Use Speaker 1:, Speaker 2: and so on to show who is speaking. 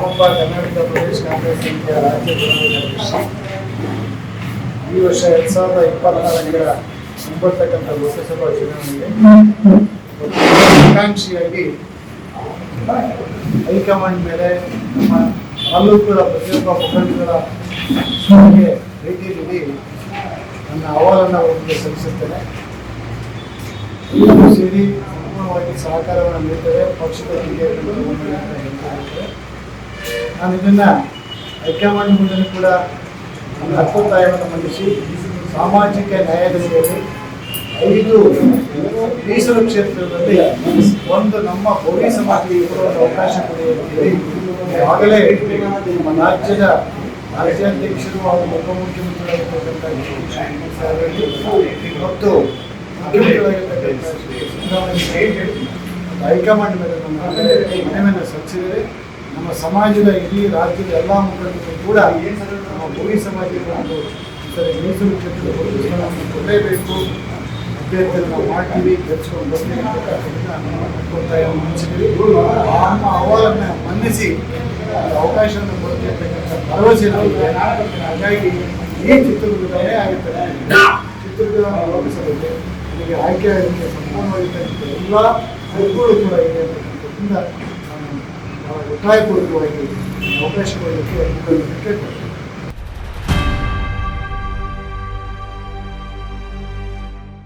Speaker 1: ನಾಮೊಬ್ಬ ಕರ್ನಾಟಕ ಪ್ರದೇಶ, ಕಾಂಗ್ರೆಸ್ ಸಮಿತಿಯ ರಾಜ್ಯ ಈ ವರ್ಷ ಎರಡ್ ಸಾವಿರದ ಇಪ್ಪತ್ನಾಲ್ಕರ ಮುಂಬರ್ತಕ್ಕಂಥ ಲೋಕಸಭಾ ಚುನಾವಣೆಗೆ ಆಕಾಂಕ್ಷಿಯಾಗಿ ಹೈಕಮಾಂಡ್ ಮೇಲೆ ನಮ್ಮ ತಾಲೂಕುಗಳ ಪ್ರತಿಯೊಬ್ಬ ಮುಖಂಡರ ಭೇಟಿ ನೀಡಿ ನನ್ನ ಅಹವಾಲನ್ನು ಅವರಿಗೆ ಸಲ್ಲಿಸುತ್ತೇನೆ. ಎಲ್ಲರೂ ಸೇರಿ ಸಂಪೂರ್ಣವಾಗಿ ಸಹಕಾರವನ್ನು ನೀಡ್ತೇವೆ ಪಕ್ಷದ ಟಿಕೆಟ್ ನಾನು ಇದನ್ನ ಹೈಕಮಾಂಡ್ ಮುಂದೆ ಕೂಡ ನನ್ನ ಹಕ್ಕೊತ್ತಾಯವನ್ನು ಮಂಡಿಸಿ ಸಾಮಾಜಿಕ ನ್ಯಾಯದಲ್ಲಿ ಐದು ಮೀಸಲು ಕ್ಷೇತ್ರದಲ್ಲಿ ಒಂದು ನಮ್ಮ ಗೌರಿ ಸಮಾಜಕ್ಕೆ ಕೂಡ ಒಂದು ಅವಕಾಶ ಕೊಡಿ ಆಗಲೇ ನಮ್ಮ ರಾಜ್ಯದ ರಾಜ್ಯಾಧ್ಯಕ್ಷರು ಹಾಗೂ ಉಪಮುಖ್ಯಮಂತ್ರಿಗಳಾಗಿರ್ತಕ್ಕಂಥ ಮತ್ತು ಹೈಕಮಾಂಡ್ ಮೇಲೆ ನಮ್ಮ ಮನವಿಯನ್ನು ಸಲ್ಲಿಸಿದರೆ ನಮ್ಮ ಸಮಾಜದ ಇಡೀ ರಾಜ್ಯದ ಎಲ್ಲ ಮುಖಂಡರು ಕೂಡ ನಮ್ಮ ಭೂಮಿ ಸಮಾಜಕ್ಕೆ ಒಂದು ಮೀಸಲು ಕ್ಷೇತ್ರದ ಸ್ಥಳವನ್ನು ಕೊಡಲೇಬೇಕು. ಅಭ್ಯರ್ಥಿಯನ್ನು ನಾವು ಮಾಡ್ತೀವಿ, ಗೆಲ್ಸ್ಕೊಂಡು ಬರ್ತೀವಿ ಒತ್ತಾಯವನ್ನು ಮಂಡಿಸಿದ್ದೀವಿ ನಮ್ಮ ಅಹವಾಲನ್ನು ಮನ್ನಿಸಿ ಅವಕಾಶವನ್ನು ಕೊಡ್ತಿರ್ತಕ್ಕಂಥ ಭರವಸೆ ನಮಗೆ. ಹಾಗಾಗಿ ಈ ಚಿತ್ರದುರ್ಗದಲ್ಲೇ ಆಗುತ್ತದೆ ಚಿತ್ರದುರ್ಗ ಲೋಕಸಭೆಗೆ ನಿಮಗೆ ಆಯ್ಕೆ ಆಗೋದಕ್ಕೆ ಸಂಪೂರ್ಣವಾಗಿರ್ತಕ್ಕಂಥ ಎಲ್ಲ ಸರಕುಗಳು ಕೂಡ ಇದೆ ಅಂತಕ್ಕಂಥದ್ರಿಂದ ಒತ್ತಾಯಪೂರ್ವಕವಾಗಿ ಅವಕಾಶ ಕೊಡಲಿಕ್ಕೆ ಮುಖಂಡರಿಗೆ ಕೇಳ್ತೇನೆ